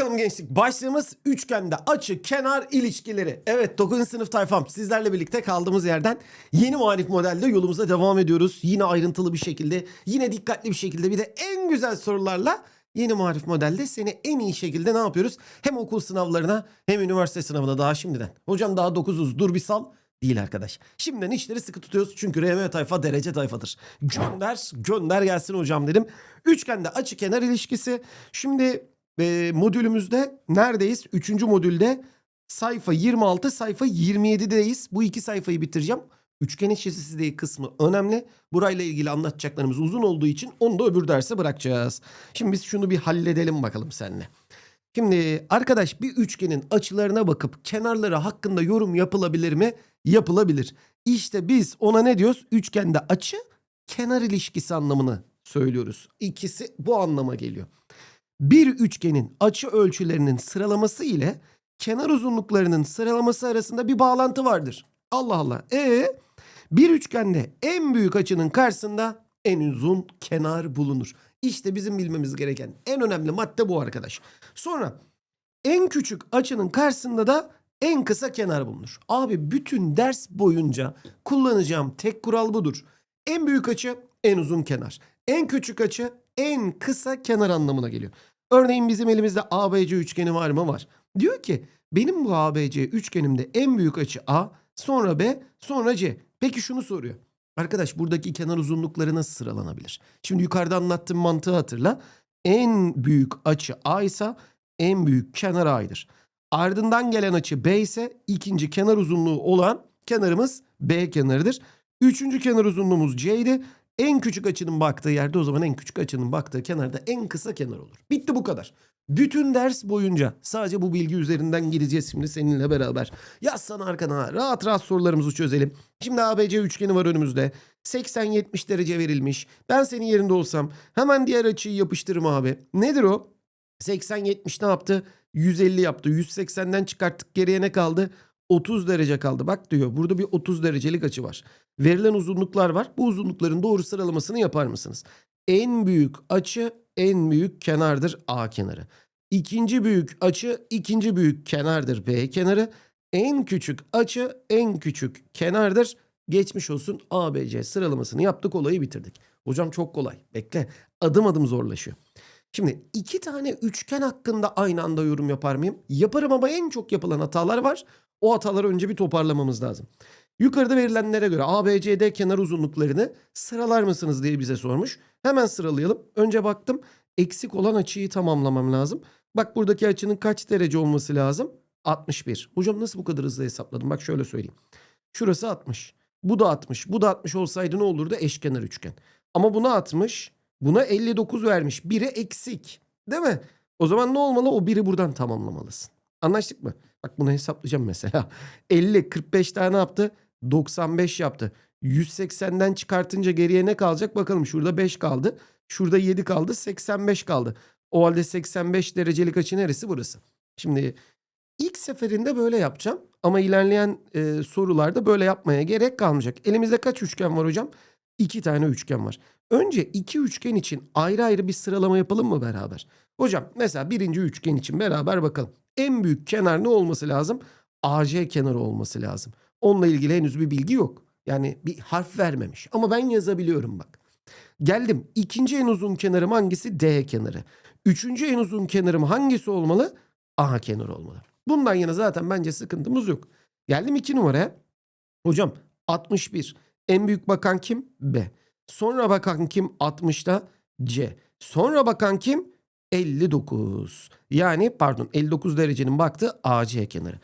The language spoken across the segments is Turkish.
bakalım gençlik. Başlığımız üçgende açı kenar ilişkileri. Evet 9. sınıf tayfam sizlerle birlikte kaldığımız yerden yeni muhalif modelde yolumuza devam ediyoruz. Yine ayrıntılı bir şekilde, yine dikkatli bir şekilde bir de en güzel sorularla yeni muhalif modelde seni en iyi şekilde ne yapıyoruz? Hem okul sınavlarına hem üniversite sınavına daha şimdiden. Hocam daha 9'uz dur bir sal. Değil arkadaş. Şimdiden işleri sıkı tutuyoruz. Çünkü RM tayfa derece tayfadır. Gönder, gönder gelsin hocam dedim. Üçgende açı kenar ilişkisi. Şimdi e, modülümüzde neredeyiz? Üçüncü modülde sayfa 26, sayfa 27'deyiz. Bu iki sayfayı bitireceğim. Üçgen eşitsizliği kısmı önemli. Burayla ilgili anlatacaklarımız uzun olduğu için onu da öbür derse bırakacağız. Şimdi biz şunu bir halledelim bakalım seninle. Şimdi arkadaş bir üçgenin açılarına bakıp kenarları hakkında yorum yapılabilir mi? Yapılabilir. İşte biz ona ne diyoruz? Üçgende açı kenar ilişkisi anlamını söylüyoruz. İkisi bu anlama geliyor. Bir üçgenin açı ölçülerinin sıralaması ile kenar uzunluklarının sıralaması arasında bir bağlantı vardır. Allah Allah. E bir üçgende en büyük açının karşısında en uzun kenar bulunur. İşte bizim bilmemiz gereken en önemli madde bu arkadaş. Sonra en küçük açının karşısında da en kısa kenar bulunur. Abi bütün ders boyunca kullanacağım tek kural budur. En büyük açı en uzun kenar. En küçük açı en kısa kenar anlamına geliyor. Örneğin bizim elimizde ABC üçgeni var mı? Var. Diyor ki benim bu ABC üçgenimde en büyük açı A, sonra B, sonra C. Peki şunu soruyor. Arkadaş buradaki kenar uzunlukları nasıl sıralanabilir? Şimdi yukarıda anlattığım mantığı hatırla. En büyük açı A ise en büyük kenar A'ydır. Ardından gelen açı B ise ikinci kenar uzunluğu olan kenarımız B kenarıdır. Üçüncü kenar uzunluğumuz C. En küçük açının baktığı yerde o zaman en küçük açının baktığı kenarda en kısa kenar olur. Bitti bu kadar. Bütün ders boyunca sadece bu bilgi üzerinden gideceğiz şimdi seninle beraber. Yazsana arkana rahat rahat sorularımızı çözelim. Şimdi ABC üçgeni var önümüzde. 80-70 derece verilmiş. Ben senin yerinde olsam hemen diğer açıyı yapıştırırım abi. Nedir o? 80-70 ne yaptı? 150 yaptı. 180'den çıkarttık geriye ne kaldı? 30 derece kaldı. Bak diyor burada bir 30 derecelik açı var. Verilen uzunluklar var. Bu uzunlukların doğru sıralamasını yapar mısınız? En büyük açı en büyük kenardır A kenarı. İkinci büyük açı ikinci büyük kenardır B kenarı. En küçük açı en küçük kenardır. Geçmiş olsun ABC sıralamasını yaptık olayı bitirdik. Hocam çok kolay. Bekle adım adım zorlaşıyor. Şimdi iki tane üçgen hakkında aynı anda yorum yapar mıyım? Yaparım ama en çok yapılan hatalar var. O hataları önce bir toparlamamız lazım. Yukarıda verilenlere göre ABCD kenar uzunluklarını sıralar mısınız diye bize sormuş. Hemen sıralayalım. Önce baktım eksik olan açıyı tamamlamam lazım. Bak buradaki açının kaç derece olması lazım? 61. Hocam nasıl bu kadar hızlı hesapladım? Bak şöyle söyleyeyim. Şurası 60. Bu da 60. Bu da 60 olsaydı ne olurdu? Eşkenar üçgen. Ama buna 60. Buna 59 vermiş. Biri eksik. Değil mi? O zaman ne olmalı? O biri buradan tamamlamalısın. Anlaştık mı? Bak bunu hesaplayacağım mesela. 50, 45 tane yaptı. 95 yaptı. 180'den çıkartınca geriye ne kalacak? Bakalım şurada 5 kaldı. Şurada 7 kaldı. 85 kaldı. O halde 85 derecelik açı neresi? Burası. Şimdi ilk seferinde böyle yapacağım. Ama ilerleyen e, sorularda böyle yapmaya gerek kalmayacak. Elimizde kaç üçgen var hocam? İki tane üçgen var. Önce iki üçgen için ayrı ayrı bir sıralama yapalım mı beraber? Hocam mesela birinci üçgen için beraber bakalım. En büyük kenar ne olması lazım? AC kenarı olması lazım. Onunla ilgili henüz bir bilgi yok. Yani bir harf vermemiş. Ama ben yazabiliyorum bak. Geldim. İkinci en uzun kenarım hangisi? D kenarı. Üçüncü en uzun kenarım hangisi olmalı? A kenarı olmalı. Bundan yana zaten bence sıkıntımız yok. Geldim iki numaraya. Hocam 61. En büyük bakan kim? B. Sonra bakan kim? 60'ta C. Sonra bakan kim? 59. Yani pardon 59 derecenin baktığı AC kenarı.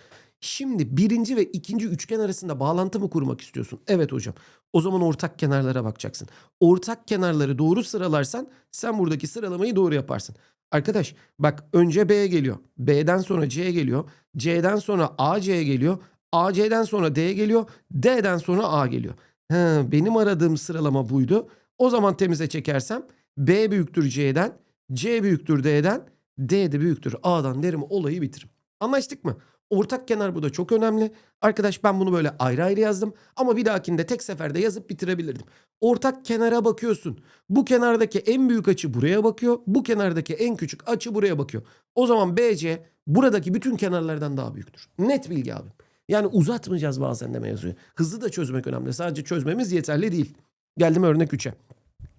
Şimdi birinci ve ikinci üçgen arasında bağlantı mı kurmak istiyorsun? Evet hocam. O zaman ortak kenarlara bakacaksın. Ortak kenarları doğru sıralarsan sen buradaki sıralamayı doğru yaparsın. Arkadaş bak önce B geliyor. B'den sonra C geliyor. C'den sonra AC geliyor. AC'den sonra D geliyor. D'den sonra A geliyor. He, benim aradığım sıralama buydu. O zaman temize çekersem B büyüktür C'den, C büyüktür D'den, D de büyüktür A'dan derim olayı bitiririm. Anlaştık mı? Ortak kenar bu da çok önemli. Arkadaş ben bunu böyle ayrı ayrı yazdım ama bir dahakinde tek seferde yazıp bitirebilirdim. Ortak kenara bakıyorsun. Bu kenardaki en büyük açı buraya bakıyor. Bu kenardaki en küçük açı buraya bakıyor. O zaman BC buradaki bütün kenarlardan daha büyüktür. Net bilgi abi. Yani uzatmayacağız bazen de mevzuyu. Hızlı da çözmek önemli. Sadece çözmemiz yeterli değil. Geldim örnek 3'e.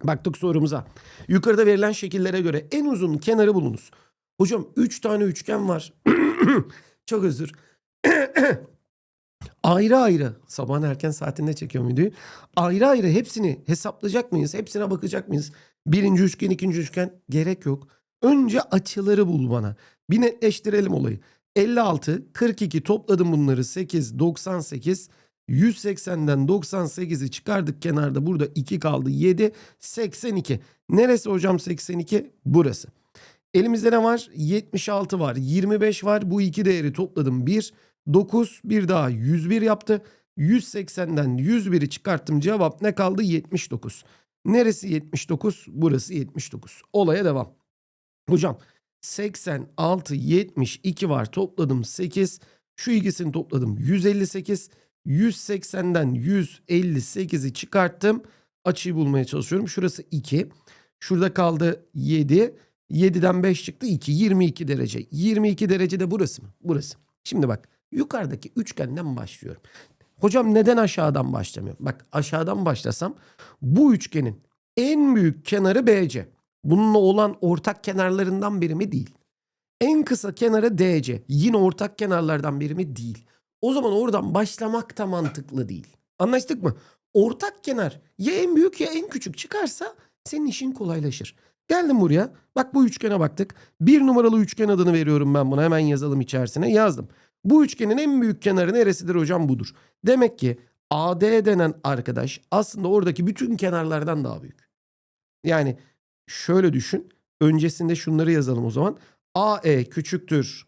Baktık sorumuza. Yukarıda verilen şekillere göre en uzun kenarı bulunuz. Hocam 3 tane üçgen var. Çok özür. ayrı ayrı sabahın erken saatinde çekiyorum videoyu. Ayrı ayrı hepsini hesaplayacak mıyız? Hepsine bakacak mıyız? Birinci üçgen, ikinci üçgen gerek yok. Önce açıları bul bana. Bir netleştirelim olayı. 56, 42 topladım bunları 8, 98, 180'den 98'i çıkardık kenarda burada 2 kaldı 7, 82. Neresi hocam 82? Burası. Elimizde ne var? 76 var, 25 var. Bu iki değeri topladım 1, 9, bir daha 101 yaptı. 180'den 101'i çıkarttım. Cevap ne kaldı? 79. Neresi 79? Burası 79. Olaya devam. Hocam 86, 72 var. Topladım 8. Şu ikisini topladım 158. 180'den 158'i çıkarttım. Açıyı bulmaya çalışıyorum. Şurası 2. Şurada kaldı 7. 7'den 5 çıktı 2. 22 derece. 22 derece de burası mı? Burası. Şimdi bak yukarıdaki üçgenden başlıyorum. Hocam neden aşağıdan başlamıyorum? Bak aşağıdan başlasam bu üçgenin en büyük kenarı BC. Bununla olan ortak kenarlarından biri mi? Değil. En kısa kenarı DC. Yine ortak kenarlardan biri mi? Değil. O zaman oradan başlamak da mantıklı değil. Anlaştık mı? Ortak kenar ya en büyük ya en küçük çıkarsa senin işin kolaylaşır. Geldim buraya. Bak bu üçgene baktık. Bir numaralı üçgen adını veriyorum ben buna. Hemen yazalım içerisine. Yazdım. Bu üçgenin en büyük kenarı neresidir hocam? Budur. Demek ki AD denen arkadaş aslında oradaki bütün kenarlardan daha büyük. Yani şöyle düşün. Öncesinde şunları yazalım o zaman. AE küçüktür.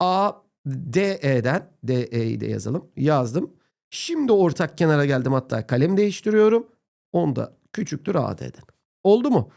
ADE'den DE'yi de yazalım. Yazdım. Şimdi ortak kenara geldim hatta kalem değiştiriyorum. Onda küçüktür AD'den. Oldu mu?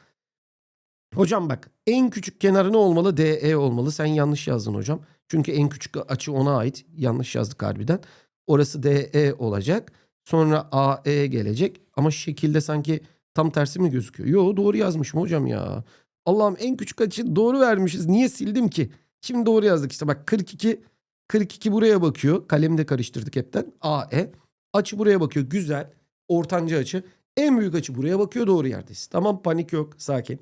Hocam bak en küçük kenarı ne olmalı? DE olmalı. Sen yanlış yazdın hocam. Çünkü en küçük açı ona ait. Yanlış yazdık harbiden. Orası DE olacak. Sonra AE gelecek. Ama şekilde sanki tam tersi mi gözüküyor? Yo doğru yazmışım hocam ya. Allah'ım en küçük açı doğru vermişiz. Niye sildim ki? Şimdi doğru yazdık işte bak 42 42 buraya bakıyor. Kalemi de karıştırdık hepten. AE. Açı buraya bakıyor. Güzel. Ortanca açı. En büyük açı buraya bakıyor. Doğru yerdeyiz. Tamam panik yok. Sakin.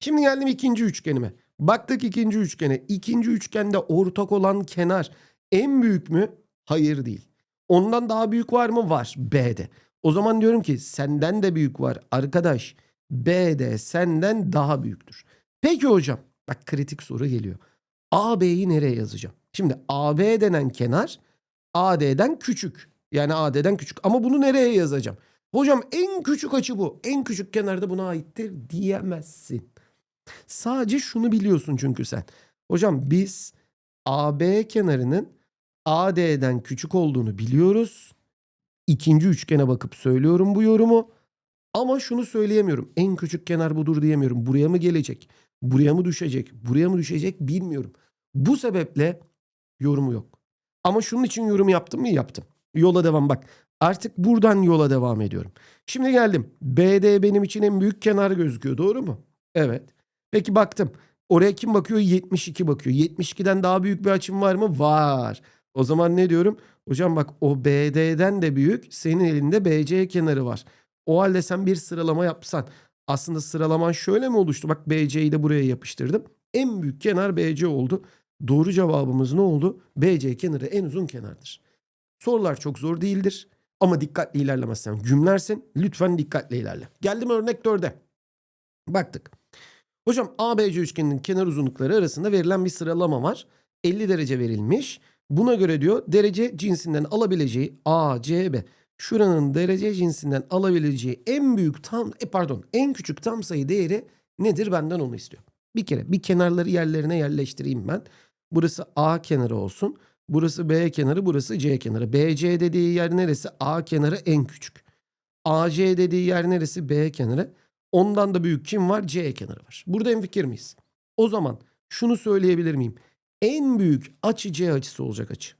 Şimdi geldim ikinci üçgenime. Baktık ikinci üçgene. İkinci üçgende ortak olan kenar en büyük mü? Hayır değil. Ondan daha büyük var mı? Var. B'de. O zaman diyorum ki senden de büyük var. Arkadaş B'de senden daha büyüktür. Peki hocam bak kritik soru geliyor. AB'yi nereye yazacağım? Şimdi AB denen kenar AD'den küçük. Yani AD'den küçük. Ama bunu nereye yazacağım? Hocam en küçük açı bu. En küçük kenarda buna aittir diyemezsin. Sadece şunu biliyorsun çünkü sen. Hocam biz AB kenarının AD'den küçük olduğunu biliyoruz. İkinci üçgene bakıp söylüyorum bu yorumu. Ama şunu söyleyemiyorum. En küçük kenar budur diyemiyorum. Buraya mı gelecek? Buraya mı düşecek? Buraya mı düşecek bilmiyorum. Bu sebeple yorumu yok. Ama şunun için yorum yaptım mı? Yaptım. Yola devam bak. Artık buradan yola devam ediyorum. Şimdi geldim. BD benim için en büyük kenar gözüküyor. Doğru mu? Evet. Peki baktım. Oraya kim bakıyor? 72 bakıyor. 72'den daha büyük bir açım var mı? Var. O zaman ne diyorum? Hocam bak o BD'den de büyük. Senin elinde BC kenarı var. O halde sen bir sıralama yapsan. Aslında sıralaman şöyle mi oluştu? Bak BC'yi de buraya yapıştırdım. En büyük kenar BC oldu. Doğru cevabımız ne oldu? BC kenarı en uzun kenardır. Sorular çok zor değildir. Ama dikkatli ilerlemezsen gümlersin. Lütfen dikkatli ilerle. Geldim örnek 4'e. Baktık. Hocam ABC üçgeninin kenar uzunlukları arasında verilen bir sıralama var. 50 derece verilmiş. Buna göre diyor derece cinsinden alabileceği ACB. Şuranın derece cinsinden alabileceği en büyük tam e pardon en küçük tam sayı değeri nedir benden onu istiyor. Bir kere bir kenarları yerlerine yerleştireyim ben. Burası A kenarı olsun. Burası B kenarı, burası C kenarı. BC dediği yer neresi? A kenarı en küçük. AC dediği yer neresi? B kenarı. Ondan da büyük kim var? C kenarı var. Burada en fikir miyiz? O zaman şunu söyleyebilir miyim? En büyük açı C açısı olacak açı.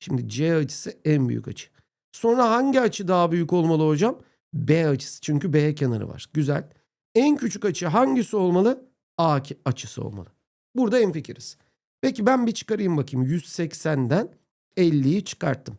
Şimdi C açısı en büyük açı. Sonra hangi açı daha büyük olmalı hocam? B açısı. Çünkü B kenarı var. Güzel. En küçük açı hangisi olmalı? A açısı olmalı. Burada en fikiriz. Peki ben bir çıkarayım bakayım. 180'den 50'yi çıkarttım.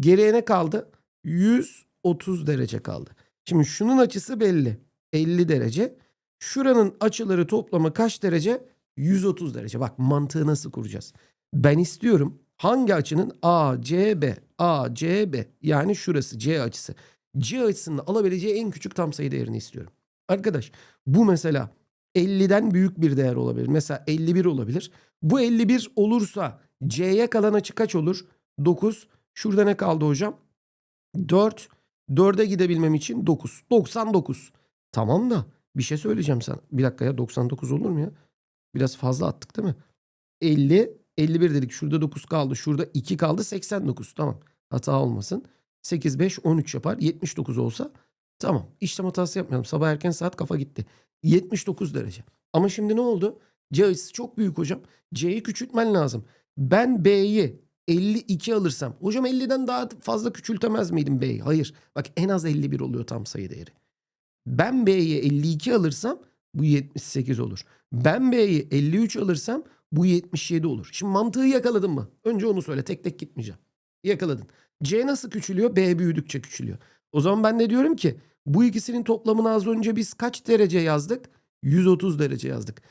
Geriye ne kaldı? 130 derece kaldı. Şimdi şunun açısı belli. 50 derece. Şuranın açıları toplamı kaç derece? 130 derece. Bak mantığı nasıl kuracağız? Ben istiyorum hangi açının ACB, ACB yani şurası C açısı. C açısının alabileceği en küçük tam sayı değerini istiyorum. Arkadaş bu mesela 50'den büyük bir değer olabilir. Mesela 51 olabilir. Bu 51 olursa C'ye kalan açı kaç olur? 9. Şurada ne kaldı hocam? 4. 4'e gidebilmem için 9. 99. Tamam da bir şey söyleyeceğim sana. Bir dakika ya 99 olur mu ya? Biraz fazla attık değil mi? 50, 51 dedik. Şurada 9 kaldı. Şurada 2 kaldı. 89. Tamam. Hata olmasın. 8, 5, 13 yapar. 79 olsa tamam. İşlem hatası yapmayalım. Sabah erken saat kafa gitti. 79 derece. Ama şimdi ne oldu? C açısı çok büyük hocam. C'yi küçültmen lazım. Ben B'yi 52 alırsam. Hocam 50'den daha fazla küçültemez miydim B'yi? Hayır. Bak en az 51 oluyor tam sayı değeri. Ben B'yi 52 alırsam bu 78 olur. Ben B'yi 53 alırsam bu 77 olur. Şimdi mantığı yakaladın mı? Önce onu söyle. Tek tek gitmeyeceğim. Yakaladın. C nasıl küçülüyor? B büyüdükçe küçülüyor. O zaman ben de diyorum ki bu ikisinin toplamını az önce biz kaç derece yazdık? 130 derece yazdık.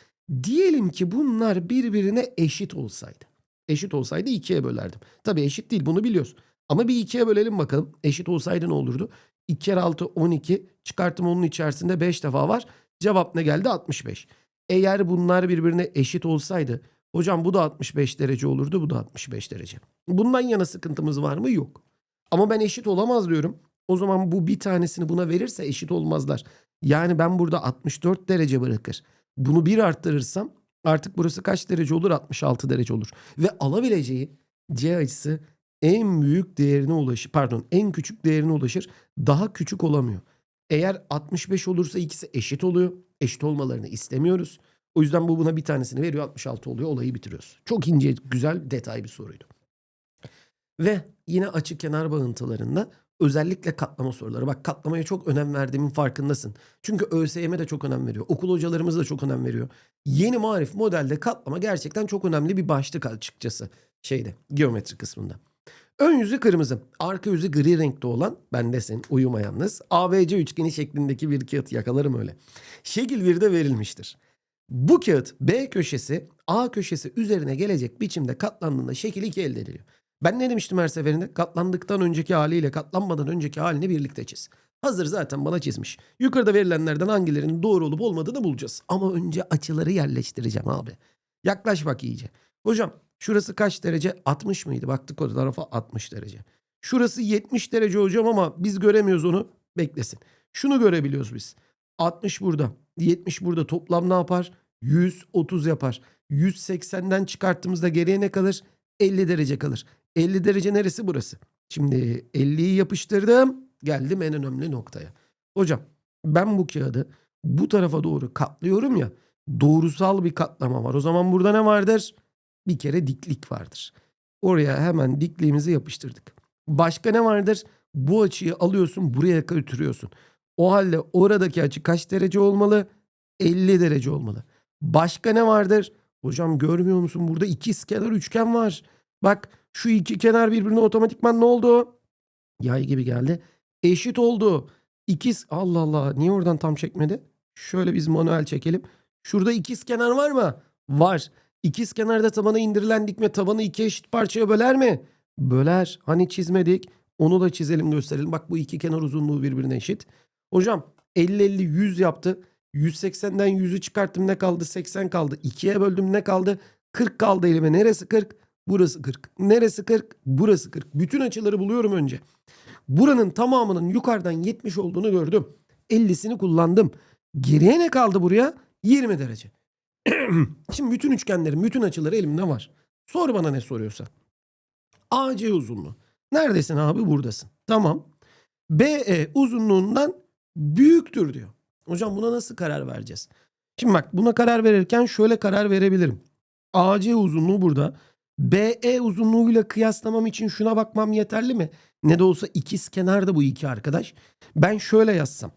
Diyelim ki bunlar birbirine eşit olsaydı. Eşit olsaydı ikiye bölerdim. Tabii eşit değil bunu biliyoruz. Ama bir ikiye bölelim bakalım. Eşit olsaydı ne olurdu? 2 kere 6 12. Çıkarttım onun içerisinde 5 defa var. Cevap ne geldi? 65. Eğer bunlar birbirine eşit olsaydı hocam bu da 65 derece olurdu bu da 65 derece. Bundan yana sıkıntımız var mı? Yok. Ama ben eşit olamaz diyorum. O zaman bu bir tanesini buna verirse eşit olmazlar. Yani ben burada 64 derece bırakır. Bunu bir arttırırsam artık burası kaç derece olur? 66 derece olur. Ve alabileceği C açısı en büyük değerine ulaşır. Pardon en küçük değerine ulaşır. Daha küçük olamıyor. Eğer 65 olursa ikisi eşit oluyor. Eşit olmalarını istemiyoruz. O yüzden bu buna bir tanesini veriyor 66 oluyor olayı bitiriyoruz. Çok ince güzel detay bir soruydu. Ve yine açık kenar bağıntılarında özellikle katlama soruları. Bak katlamaya çok önem verdiğimin farkındasın. Çünkü ÖSYM de çok önem veriyor. Okul hocalarımız da çok önem veriyor. Yeni marif modelde katlama gerçekten çok önemli bir başlık açıkçası. Şeyde geometri kısmında. Ön yüzü kırmızı, arka yüzü gri renkte olan bendesin uyuma yalnız. ABC üçgeni şeklindeki bir kağıt yakalarım öyle. Şekil 1'de verilmiştir. Bu kağıt B köşesi A köşesi üzerine gelecek biçimde katlandığında şekil 2 elde ediliyor. Ben ne demiştim her seferinde? Katlandıktan önceki haliyle katlanmadan önceki halini birlikte çiz. Hazır zaten bana çizmiş. Yukarıda verilenlerden hangilerinin doğru olup olmadığını bulacağız. Ama önce açıları yerleştireceğim abi. Yaklaş bak iyice. Hocam şurası kaç derece? 60 mıydı? Baktık o tarafa 60 derece. Şurası 70 derece hocam ama biz göremiyoruz onu. Beklesin. Şunu görebiliyoruz biz. 60 burada. 70 burada. Toplam ne yapar? 130 yapar. 180'den çıkarttığımızda geriye ne kalır? 50 derece kalır. 50 derece neresi burası? Şimdi 50'yi yapıştırdım. Geldim en önemli noktaya. Hocam ben bu kağıdı bu tarafa doğru katlıyorum ya. Doğrusal bir katlama var. O zaman burada ne vardır? Bir kere diklik vardır. Oraya hemen dikliğimizi yapıştırdık. Başka ne vardır? Bu açıyı alıyorsun buraya götürüyorsun. O halde oradaki açı kaç derece olmalı? 50 derece olmalı. Başka ne vardır? Hocam görmüyor musun? Burada ikizkenar üçgen var. Bak şu iki kenar birbirine otomatikman ne oldu? Yay gibi geldi. Eşit oldu. İkiz Allah Allah niye oradan tam çekmedi? Şöyle biz manuel çekelim. Şurada ikiz kenar var mı? Var. İkiz kenarda tabana indirilen dikme tabanı iki eşit parçaya böler mi? Böler. Hani çizmedik. Onu da çizelim gösterelim. Bak bu iki kenar uzunluğu birbirine eşit. Hocam 50-50 100 yaptı. 180'den 100'ü çıkarttım ne kaldı? 80 kaldı. 2'ye böldüm ne kaldı? 40 kaldı elime. Neresi 40? Burası 40. Neresi 40? Burası 40. Bütün açıları buluyorum önce. Buranın tamamının yukarıdan 70 olduğunu gördüm. 50'sini kullandım. Geriye ne kaldı buraya? 20 derece. Şimdi bütün üçgenlerin bütün açıları elimde var. Sor bana ne soruyorsa. AC uzunluğu. Neredesin abi? Buradasın. Tamam. BE uzunluğundan büyüktür diyor. Hocam buna nasıl karar vereceğiz? Şimdi bak buna karar verirken şöyle karar verebilirim. AC uzunluğu burada. BE uzunluğuyla kıyaslamam için şuna bakmam yeterli mi? Ne de olsa ikiz kenarda bu iki arkadaş. Ben şöyle yazsam.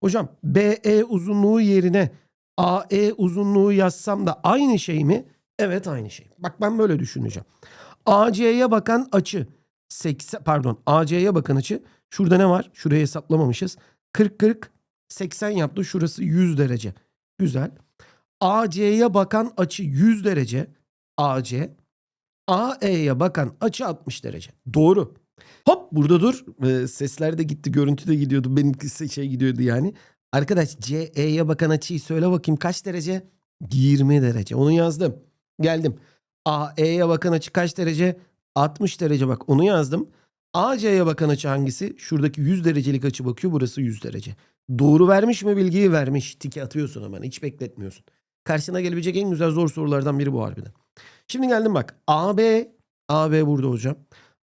Hocam BE uzunluğu yerine AE uzunluğu yazsam da aynı şey mi? Evet aynı şey. Bak ben böyle düşüneceğim. AC'ye bakan açı 80 pardon AC'ye bakan açı şurada ne var? Şurayı hesaplamamışız. 40 40 80 yaptı. Şurası 100 derece. Güzel. AC'ye bakan açı 100 derece. AC. AE'ye bakan açı 60 derece. Doğru. Hop burada dur. Ee, sesler de gitti. Görüntü de gidiyordu. Benimkisi şey gidiyordu yani. Arkadaş CE'ye bakan açıyı söyle bakayım kaç derece? 20 derece. Onu yazdım. Geldim. AE'ye bakan açı kaç derece? 60 derece bak onu yazdım. AC'ye bakan açı hangisi? Şuradaki 100 derecelik açı bakıyor. Burası 100 derece. Doğru vermiş mi bilgiyi vermiş. Tiki atıyorsun hemen. Hiç bekletmiyorsun. Karşına gelebilecek en güzel zor sorulardan biri bu harbiden. Şimdi geldim bak. AB, AB burada hocam.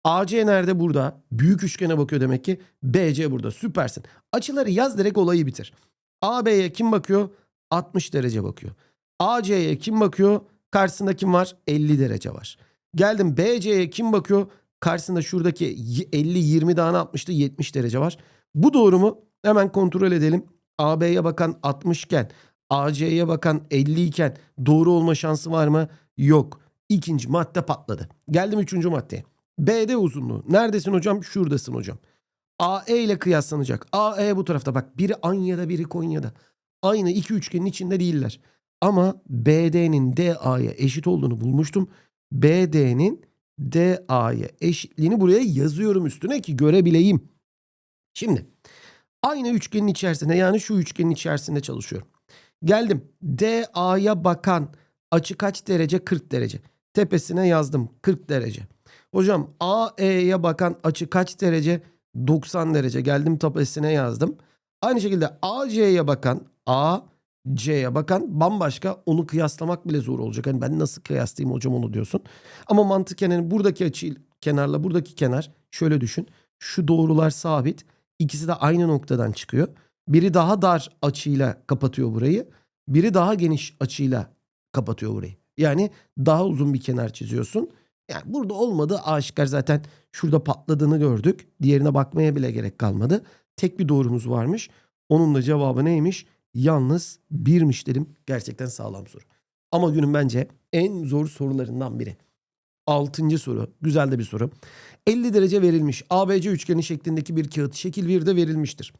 AC nerede? Burada. Büyük üçgene bakıyor demek ki. BC burada. Süpersin. Açıları yaz direkt olayı bitir. AB'ye kim bakıyor? 60 derece bakıyor. AC'ye kim bakıyor? Karşısında kim var? 50 derece var. Geldim BC'ye kim bakıyor? Karşısında şuradaki 50-20 tane 60'tı 70 derece var. Bu doğru mu? Hemen kontrol edelim. AB'ye bakan 60 iken AC'ye bakan 50 iken doğru olma şansı var mı? Yok. İkinci madde patladı. Geldim üçüncü maddeye. BD uzunluğu. Neredesin hocam? Şuradasın hocam. AE ile kıyaslanacak. AE bu tarafta bak. Biri Anya'da biri Konya'da. Aynı iki üçgenin içinde değiller. Ama BD'nin DA'ya eşit olduğunu bulmuştum. BD'nin DA'ya eşitliğini buraya yazıyorum üstüne ki görebileyim. Şimdi aynı üçgenin içerisinde yani şu üçgenin içerisinde çalışıyorum. Geldim. DA'ya bakan açı kaç derece? 40 derece. Tepesine yazdım 40 derece. Hocam AE'ye bakan açı kaç derece? 90 derece. Geldim tepesine yazdım. Aynı şekilde AC'ye bakan AC'ye bakan bambaşka onu kıyaslamak bile zor olacak. Hani ben nasıl kıyaslayayım hocam onu diyorsun. Ama mantıken yani buradaki açı kenarla buradaki kenar şöyle düşün. Şu doğrular sabit. İkisi de aynı noktadan çıkıyor. Biri daha dar açıyla kapatıyor burayı. Biri daha geniş açıyla kapatıyor burayı. Yani daha uzun bir kenar çiziyorsun. Yani burada olmadı aşikar zaten şurada patladığını gördük. Diğerine bakmaya bile gerek kalmadı. Tek bir doğrumuz varmış. Onun da cevabı neymiş? Yalnız birmiş dedim. Gerçekten sağlam soru. Ama günün bence en zor sorularından biri. Altıncı soru. Güzel de bir soru. 50 derece verilmiş. ABC üçgeni şeklindeki bir kağıt şekil 1'de verilmiştir.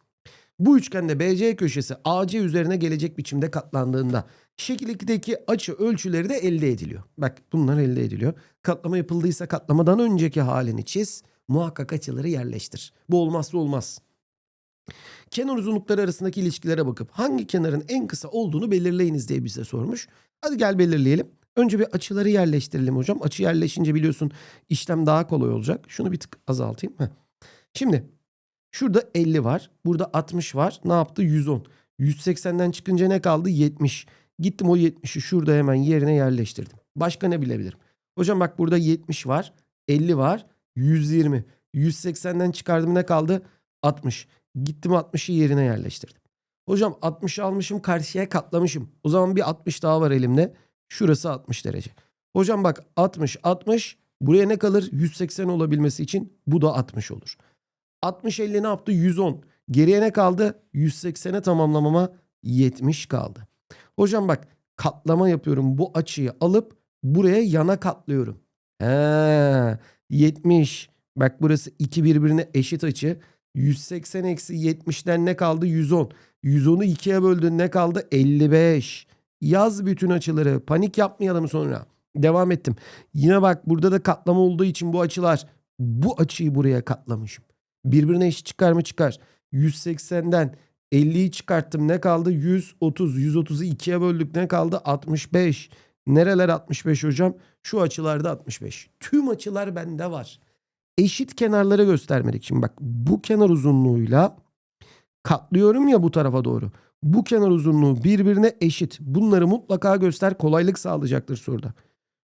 Bu üçgende BC köşesi AC üzerine gelecek biçimde katlandığında şekil 2'deki açı ölçüleri de elde ediliyor. Bak bunlar elde ediliyor. Katlama yapıldıysa katlamadan önceki halini çiz. Muhakkak açıları yerleştir. Bu olmazsa olmaz. Kenar uzunlukları arasındaki ilişkilere bakıp hangi kenarın en kısa olduğunu belirleyiniz diye bize sormuş. Hadi gel belirleyelim. Önce bir açıları yerleştirelim hocam. Açı yerleşince biliyorsun işlem daha kolay olacak. Şunu bir tık azaltayım. Heh. Şimdi şurada 50 var. Burada 60 var. Ne yaptı? 110. 180'den çıkınca ne kaldı? 70. Gittim o 70'i şurada hemen yerine yerleştirdim. Başka ne bilebilirim? Hocam bak burada 70 var. 50 var. 120. 180'den çıkardım ne kaldı? 60. Gittim 60'ı yerine yerleştirdim. Hocam 60'ı almışım karşıya katlamışım. O zaman bir 60 daha var elimde. Şurası 60 derece. Hocam bak 60 60 buraya ne kalır? 180 olabilmesi için bu da 60 olur. 60 50 ne yaptı? 110. Geriye ne kaldı? 180'e tamamlamama 70 kaldı. Hocam bak katlama yapıyorum. Bu açıyı alıp buraya yana katlıyorum. He, 70. Bak burası iki birbirine eşit açı. 180 eksi 70'den ne kaldı? 110. 110'u 2'ye böldün ne kaldı? 55. Yaz bütün açıları. Panik yapmayalım sonra. Devam ettim. Yine bak burada da katlama olduğu için bu açılar. Bu açıyı buraya katlamışım. Birbirine eşit çıkar mı çıkar. 180'den 50'yi çıkarttım ne kaldı? 130. 130'u 2'ye böldük ne kaldı? 65. Nereler 65 hocam? Şu açılarda 65. Tüm açılar bende var. Eşit kenarları göstermedik. Şimdi bak bu kenar uzunluğuyla katlıyorum ya bu tarafa doğru. Bu kenar uzunluğu birbirine eşit. Bunları mutlaka göster kolaylık sağlayacaktır soruda.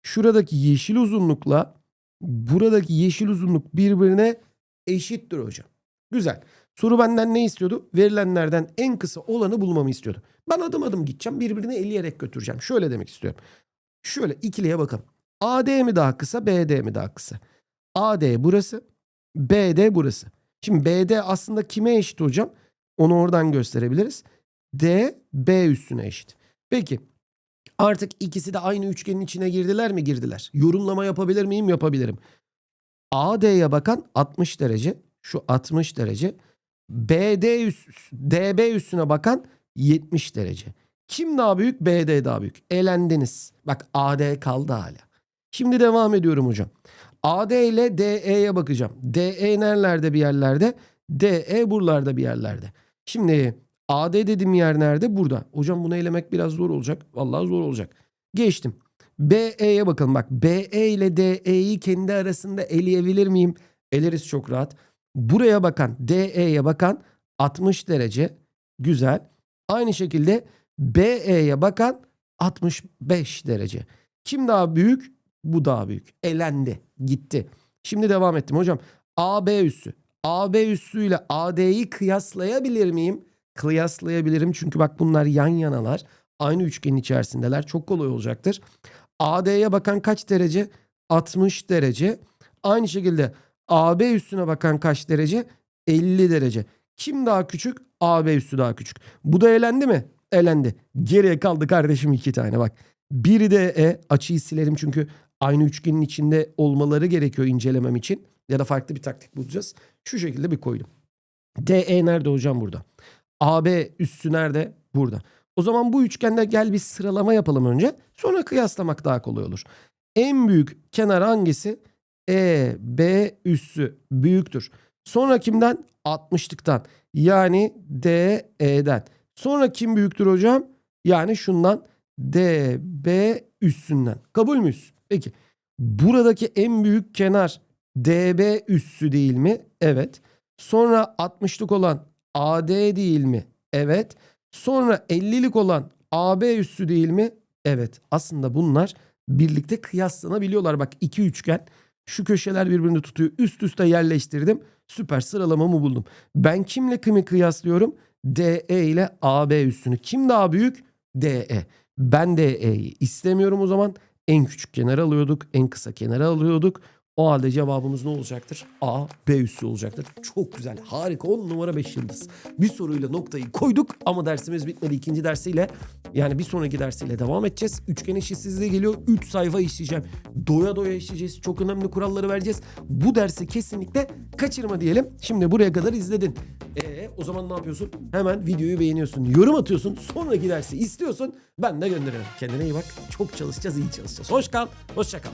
Şuradaki yeşil uzunlukla buradaki yeşil uzunluk birbirine eşittir hocam. Güzel. Soru benden ne istiyordu? Verilenlerden en kısa olanı bulmamı istiyordu. Ben adım adım gideceğim birbirine eleyerek götüreceğim. Şöyle demek istiyorum. Şöyle ikiliye bakın. AD mi daha kısa BD mi daha kısa? AD burası. BD burası. Şimdi BD aslında kime eşit hocam? Onu oradan gösterebiliriz. D B üstüne eşit. Peki artık ikisi de aynı üçgenin içine girdiler mi? Girdiler. Yorumlama yapabilir miyim? Yapabilirim. AD'ye bakan 60 derece. Şu 60 derece. BD üst, DB üstüne bakan 70 derece. Kim daha büyük? BD daha büyük. Elendiniz. Bak AD kaldı hala. Şimdi devam ediyorum hocam. AD ile DE'ye bakacağım. DE nerelerde bir yerlerde? DE buralarda bir yerlerde. Şimdi AD dediğim yer nerede? Burada. Hocam bunu elemek biraz zor olacak. Vallahi zor olacak. Geçtim. BE'ye bakalım. Bak BE ile DE'yi kendi arasında eleyebilir miyim? Eleriz çok rahat. Buraya bakan DE'ye bakan 60 derece. Güzel. Aynı şekilde BE'ye bakan 65 derece. Kim daha büyük? Bu daha büyük. Elendi. Gitti. Şimdi devam ettim hocam. AB üssü. AB üssü ile AD'yi kıyaslayabilir miyim? Kıyaslayabilirim çünkü bak bunlar yan yanalar. Aynı üçgenin içerisindeler. Çok kolay olacaktır. AD'ye bakan kaç derece? 60 derece. Aynı şekilde AB üstüne bakan kaç derece? 50 derece. Kim daha küçük? AB üstü daha küçük. Bu da elendi mi? Elendi. Geriye kaldı kardeşim iki tane bak. Biri de E açıyı silerim çünkü aynı üçgenin içinde olmaları gerekiyor incelemem için. Ya da farklı bir taktik bulacağız. Şu şekilde bir koydum. DE nerede hocam burada? AB üssü nerede? Burada. O zaman bu üçgende gel bir sıralama yapalım önce. Sonra kıyaslamak daha kolay olur. En büyük kenar hangisi? E, B üssü büyüktür. Sonra kimden? 60'lıktan. Yani DE'den. Sonra kim büyüktür hocam? Yani şundan DB üssünden. Kabul müyüz? Peki. Buradaki en büyük kenar DB üssü değil mi? Evet. Sonra 60'lık olan AD değil mi? Evet. Sonra 50'lik olan AB üssü değil mi? Evet. Aslında bunlar birlikte kıyaslanabiliyorlar. Bak iki üçgen. Şu köşeler birbirini tutuyor. Üst üste yerleştirdim. Süper sıralamamı buldum. Ben kimle kimi kıyaslıyorum? DE ile AB üssünü. Kim daha büyük? DE. Ben DE'yi istemiyorum o zaman. En küçük kenara alıyorduk. En kısa kenara alıyorduk. O halde cevabımız ne olacaktır? A, B üssü olacaktır. Çok güzel, harika. 10 numara 5 yıldız. Bir soruyla noktayı koyduk ama dersimiz bitmedi. İkinci dersiyle yani bir sonraki dersiyle devam edeceğiz. Üçgen eşitsizliği geliyor. 3 sayfa işleyeceğim. Doya doya işleyeceğiz. Çok önemli kuralları vereceğiz. Bu dersi kesinlikle kaçırma diyelim. Şimdi buraya kadar izledin. Ee, o zaman ne yapıyorsun? Hemen videoyu beğeniyorsun. Yorum atıyorsun. Sonraki dersi istiyorsun. Ben de gönderiyorum. Kendine iyi bak. Çok çalışacağız, iyi çalışacağız. Hoş kal. Hoşça kal.